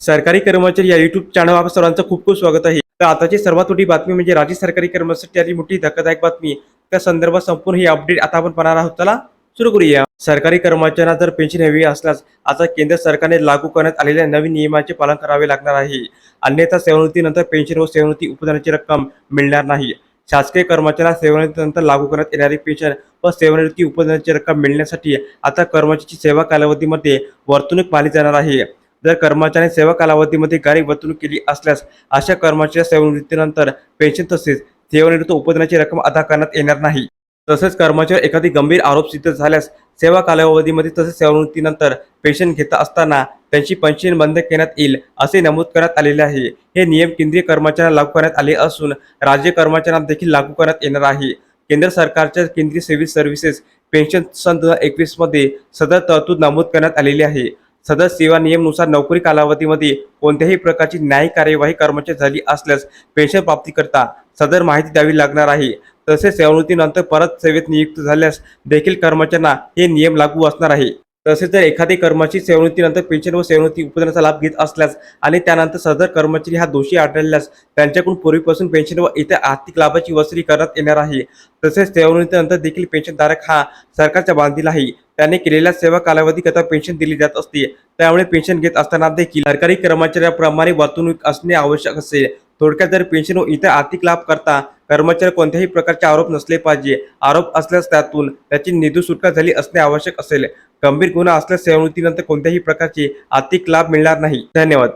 सरकारी कर्मचारी या युट्यूब चॅनल आपण सर्वांचं खूप खूप स्वागत आहे. तर आताची सर्वात मोठी बातमी म्हणजे राज्य सरकारी कर्मचारी आली मोठी धक्कादायक बातमी. त्या संदर्भात संपूर्ण ही अपडेट आता आपण पाहणार आहोत. त्याला सुरू करूया. सरकारी कर्मचाऱ्यांना जर पेन्शन हवी असल्यास आता केंद्र सरकारने लागू करण्यात आलेल्या नवीन नियमांचे पालन करावे लागणार आहे. अन्यथा सेवानिवृत्तीनंतर पेन्शन व सेवानिवृत्ती उपदानाची रक्कम मिळणार नाही. शासकीय कर्मचाऱ्यांना सेवानिवृत्तीनंतर लागू करण्यात येणारी पेन्शन व सेवानिवृत्ती उपदानाची रक्कम मिळण्यासाठी आता कर्मचाऱ्याची सेवा कालावधीमध्ये वर्तणूक पाहिली जाणार आहे. जर कर्मचाऱ्याने सेवा कालावधीमध्ये गाडी वर्तणूक केली असल्यास अशा कर्मचाऱ्या सेवानिवृत्तीनंतर पेन्शन तसेच सेवानिवृत्त उत्पादनाची रक्कम अदा करण्यात येणार नाही. तसेच कर्मचारी एखादी गंभीर आरोप सिद्ध झाल्यास सेवा कालावधीमध्ये तसेच सेवानिवृत्तीनंतर पेन्शन घेत असताना त्यांची पेन्शन बंद करण्यात येईल असे नमूद करण्यात आलेले आहे. हे नियम केंद्रीय कर्मचाऱ्यांना लागू करण्यात आले असून राज्य कर्मचाऱ्यांना देखील लागू करण्यात येणार आहे. केंद्र सरकारच्या केंद्रीय सिव्हिल सर्व्हिसेस पेन्शन सन दोन हजार एकवीसमध्ये सदर तरतूद नमूद करण्यात आलेली आहे. सदर सेवा नियमनुसार नोकरी कालावधीमध्ये कोणत्याही प्रकारची न्यायिक कार्यवाही कर्मचारी झाली असल्यास पेन्शन प्राप्तीकरता सदर माहिती द्यावी लागणार आहे. तसेच सेवानिवृत्तीनंतर परत सेवेत नियुक्त झाल्यास देखील कर्मचाऱ्यांना हे नियम लागू असणार आहे. तसेच जर एखादी कर्मचारी सेवानिवृत्तीनंतर पेन्शन व सेवानिवृत्ती उपदानाचा लाभ घेत असल्यास आणि त्यानंतर सदर कर्मचारी हा दोषी आढळल्यास त्यांच्याकडून पूर्वीपासून पेन्शन व इतर आर्थिक लाभाची वसुली करण्यात येणार आहे. तसेच सेवानिवृत्तीनंतर देखील पेन्शनधारक हा सरकारच्या बांधील आहे त्याने केलेल्या सेवा कालावधीकरता पेन्शन दिली जात असते. त्यामुळे पेन्शन घेत असताना देखील सरकारी कर्मचाऱ्याप्रमाणे वर्तणूक असणे आवश्यक असेल थोडक्यात जर पेन्शन व इतर आर्थिक लाभ करता कर्मचारी कोणत्याही प्रकारचे आरोप नसले पाहिजे. आरोप असल्यास त्यातून त्याची निधी सुटका झाली असणे आवश्यक असेल. गंभीर गुन्हा असल्यास सेवानिवृत्तीनंतर कोणत्याही प्रकारचे आर्थिक लाभ मिळणार नाही. धन्यवाद.